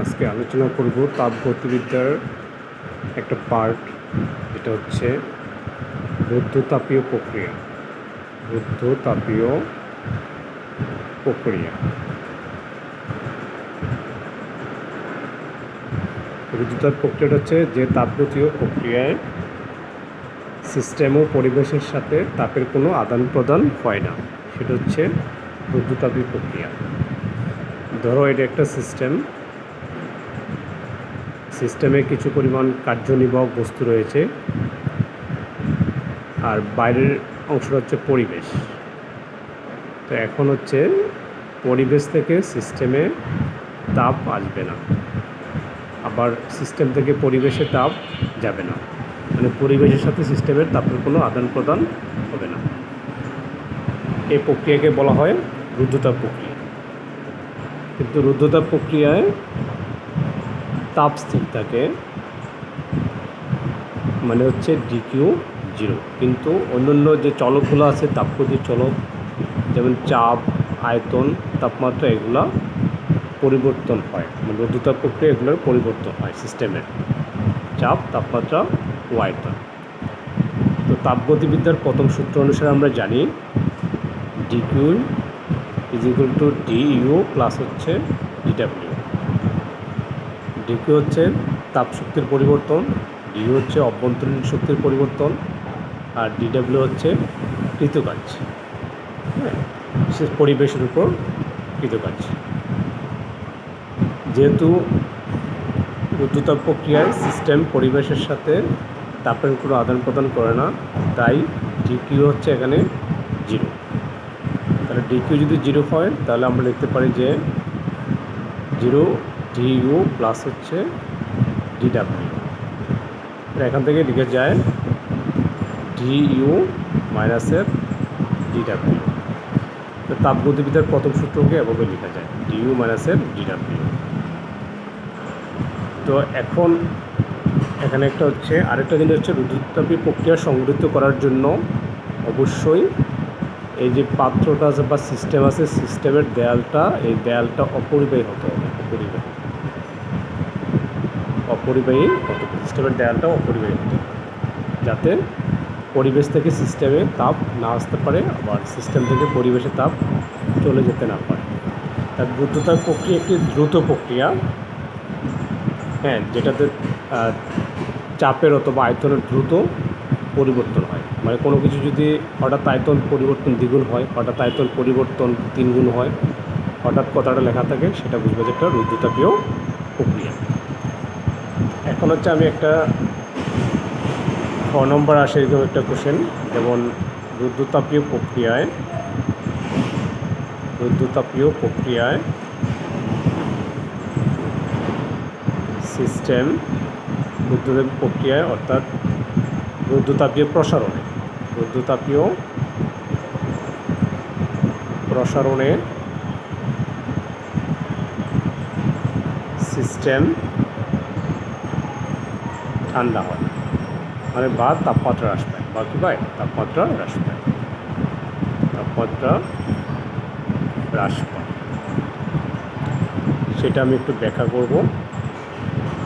আজকে আলোচনা করব তাপগতিবিদ্যার একটা পার্ট যেটা হচ্ছে রুদ্ধতাপীয় প্রক্রিয়া। রুদ্ধতাপীয় প্রক্রিয়া। রুদ্ধতাপ প্রক্রিয়াটা হচ্ছে যে তাপগতীয় প্রক্রিয়ায় সিস্টেম ও পরিবেশের সাথে তাপের কোনো আদান প্রদান হয় না। সেটা হচ্ছে রুদ্ধতাপীয় প্রক্রিয়া। ধরো এটা একটা সিস্টেম সিস্টেমে কিছু পরিমাণ কার্যনির্বাহক বস্তু রয়েছে। আর বাইরের অংশটা হচ্ছে পরিবেশ। তো এখন হচ্ছে পরিবেশ থেকে সিস্টেমে তাপ আসবে না। আবার সিস্টেম থেকে পরিবেশে তাপ যাবে না। মানে পরিবেশের সাথে সিস্টেমের তাপের কোনো আদান প্রদান হবে না। এই প্রক্রিয়াকে বলা হয় রুদ্ধতাপ প্রক্রিয়া। কিন্তু রুদ্ধতাপ প্রক্রিয়ায় তাপ স্থির থাকে মানে হচ্ছে ডিকিউ জিরো কিন্তু অন্যান্য যে চলকগুলো আছে, তাপগতির চলক, যেমন চাপ, আয়তন, তাপমাত্রা, এগুলা পরিবর্তন হয়। মানে রুদ্ধতাপ প্রক্রিয়া এগুলোর পরিবর্তন হয় সিস্টেমের। চাপ, তাপমাত্রা ও আয়তন। তো তাপগতিবিদ্যার প্রথম সূত্র অনুসারে আমরা জানি DQ is equal to D U plus হচ্ছে ডিডাব্লিউ ডিকিউ হচ্ছে তাপ শক্তির পরিবর্তন ডিউ হচ্ছে অভ্যন্তরীণ শক্তির পরিবর্তন, আর ডিডাব্লিউ হচ্ছে কৃতকাজ। হ্যাঁ বিশেষ পরিবেশের উপর কৃতকাজ। যেহেতু রুদ্ধতাপ প্রক্রিয়ায় সিস্টেম পরিবেশের সাথে তাপের কোনো আদান প্রদান করে না, তাই ডিকিউ হচ্ছে এখানে জিরো। তাহলে ডিকিউ যদি জিরো হয়, তাহলে আমরা লিখতে পারি যে জিরো ডিইউ প্লাস হচ্ছে ডিডাব্লিউ এখান থেকে লিখে যায় ডিইউ মাইনাসের ডিডাব্লিউ তো তাপগতিবিদ্যার প্রথম সূত্রকে এভাবে লেখা যায় ডিইউ মাইনাসের ডিডাব্লিউ তো এখন এখানে একটা হচ্ছে, আরেকটা জিনিস হচ্ছে রুদ্রতাপী প্রক্রিয়া সংগঠিত করার জন্য অবশ্যই এই যে পাত্রটা আছে বা সিস্টেম আছে সিস্টেমের দেয়ালটা, এই দেয়ালটা অপরিবাহী হতে হবে, অপরিবাহী। অপরিবাহী হতে সিস্টেমের দেয়ালটা অপরিবাহী। হতে যাতে পরিবেশ থেকে সিস্টেমে তাপ না আসতে পারে, আবার সিস্টেম থেকে পরিবেশে তাপ চলে যেতে না পারে। তার দ্রুততার প্রক্রিয়া একটি দ্রুত প্রক্রিয়া। হ্যাঁ যেটাতে চাপের অথবা আয়তনের দ্রুত পরিবর্তন হয়। মানে কোনো কিছু যদি হঠাৎ আয়তন পরিবর্তন দ্বিগুণ হয়, হঠাৎ আয়তন পরিবর্তন তিনগুণ হয়, হঠাৎ কথাটা লেখা থাকে, সেটা বুঝবে যে একটা রুদ্রতাপীয় প্রক্রিয়া। এখন হচ্ছে আমি একটা ছ নম্বর আসে এরকম একটা কোশ্চেন যেমন রুদ্রতাপীয় প্রক্রিয়ায় রুদ্রতাপীয় প্রক্রিয়ায় সিস্টেম রুদ্রতাপীয় প্রক্রিয়ায়, অর্থাৎ রুদ্রতাপীয় প্রসারণে রুদ্রতাপীয় প্রসারণে সিস্টেম ঠান্ডা হয়। মানে বা তাপমাত্রা হ্রাস পায়। বা কী পায় তাপমাত্রা হ্রাস পায়। তাপমাত্রা হ্রাস পায়। সেটা আমি একটু ব্যাখ্যা করব।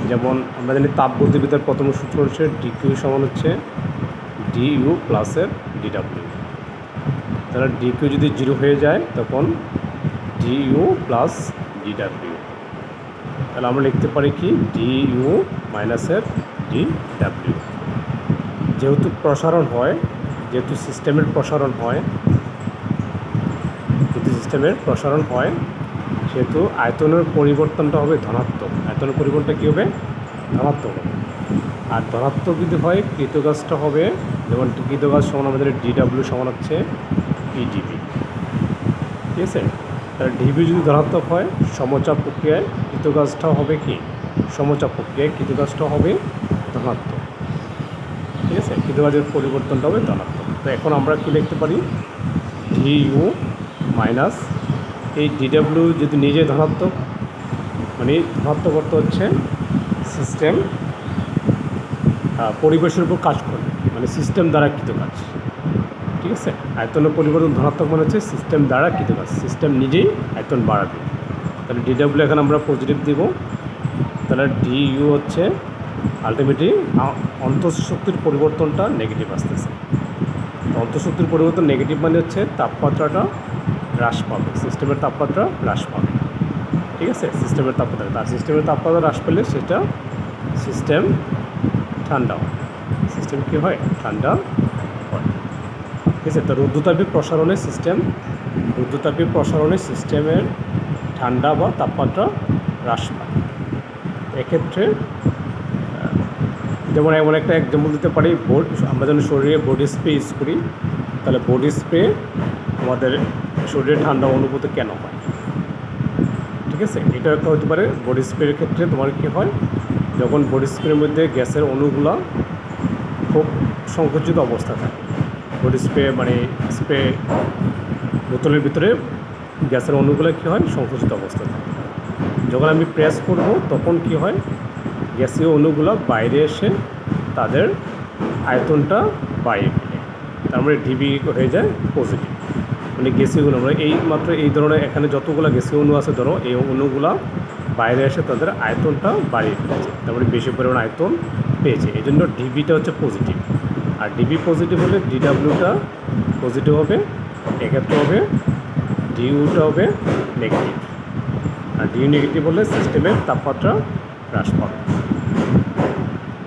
যেমন আমরা জানি তাপগতিবিদ্যার প্রথম সূত্র হচ্ছে ডিকিউ সমান হচ্ছে ডিইউ প্লাসের ডিডাব্লিউ তাহলে ডিকিউ যদি জিরো হয়ে যায়, তখন ডিইউ প্লাস ডিডাব্লিউ তাহলে আমরা লিখতে পারি কি? ডিইউ মাইনাসের ডিডাব্লিউ যেহেতু প্রসারণ হয়, যেহেতু সিস্টেমের প্রসারণ হয়, যেহেতু সিস্টেমের প্রসারণ হয়, সেহেতু আয়তনের পরিবর্তনটা হবে ধনাত্মক। আয়তনের পরিবর্তনটা কী হবে? ধনাত্মক হবে। আর ধনাত্মক যদি হয় কৃতগাছটা হবে, যেমন কৃতগাছ সমান আমাদের ডিডাব্লিউ সমান হচ্ছে পিডিবি ঠিক আছে? তাহলে ডিবি যদি ধনাত্মক হয়, সমচাপ প্রক্রিয়ায় কৃতগাছটাও হবে কি? সমচাপ প্রক্রিয়ায় কৃতগাছটা হবে ধনাত্মক। ঠিক আছে? কৃতগাছের পরিবর্তনটা হবে ধনাত্মক। তো এখন আমরা কী লিখতে পারি? ডি ইউ মাইনাস এই ডিডাব্লিউ যদি নিজে ধনাত্মক মানে ধনাত্মক অর্থ হচ্ছে সিস্টেম পরিবেশের উপর কাজ করে মানে সিস্টেম দ্বারা কৃত কাজ। ঠিক আছে? আয়তনের পরিবর্তন ধনাত্মক মানে হচ্ছে সিস্টেম দ্বারা কৃত কাজ সিস্টেম নিজেই আয়তন বাড়াবে। তাহলে ডিডাব্লিউ এখানে আমরা পজিটিভ দিব। তাহলে ডি ইউ হচ্ছে আলটিমেটলি অন্তঃশক্তির পরিবর্তনটা নেগেটিভ আসতেছে। অন্তঃশক্তির পরিবর্তন নেগেটিভ মানে হচ্ছে তাপমাত্রাটা হ্রাস পাবে সিস্টেমের তাপমাত্রা হ্রাস পাবে। ঠিক আছে? সিস্টেমের তাপমাত্রা। তার সিস্টেমের তাপমাত্রা হ্রাস পেলে সেটা সিস্টেম ঠান্ডা হয় সিস্টেম কী হয়? ঠান্ডা হয়। ঠিক আছে? তো রুদ্রতাপী প্রসারণের সিস্টেম রুদ্রতাপী প্রসারণের সিস্টেমের ঠান্ডা বা তাপমাত্রা হ্রাস পায়। এক্ষেত্রে যেমন এমন একটা এক্সাম্পল দিতে পারি বোর্ড আমরা যখন শরীরে বডি স্প্রে ইউজ করি, তাহলে বডি স্প্রে আমাদের শরীরে ঠান্ডা অনুভূত কেন হয়? ঠিক আছে? এটা একটা হতে পারে বডি স্প্রের ক্ষেত্রে তোমার কী হয়? যখন বডি স্প্রের মধ্যে গ্যাসের অণুগুলা খুব সংকুচিত অবস্থা থাকে বডি স্প্রে মানে স্প্রে বোতলের ভিতরে গ্যাসের অণুগুলো কী হয়? সংকুচিত অবস্থা থাকে। যখন আমি প্রেস করব, তখন কি হয়? গ্যাসীয় অণুগুলো বাইরে এসে তাদের আয়তনটা বাইরে ফেলে তার মানে ডিবি হয়ে যায় পজিটিভ মানে গ্যাসীয় অণু, আমরা এই মাত্র এই ধরনের এখানে যতগুলো গ্যাসীয় অণু আছে ধরো, এই অণুগুলো বাইরে এসে তাদের আয়তনটা বাড়িয়ে ফেলেছে তার মানে বেশি পরিমাণ আয়তন পেয়েছে। এই জন্য ডিবিটা হচ্ছে পজিটিভ আর ডিবি পজিটিভ হলে ডিডাব্লিউটা পজিটিভ হবে এক্ষেত্রে হবে ডিউটা হবে নেগেটিভ আর ডিউ নেগেটিভ হলে সিস্টেমের তাপমাত্রা হ্রাস পাবে।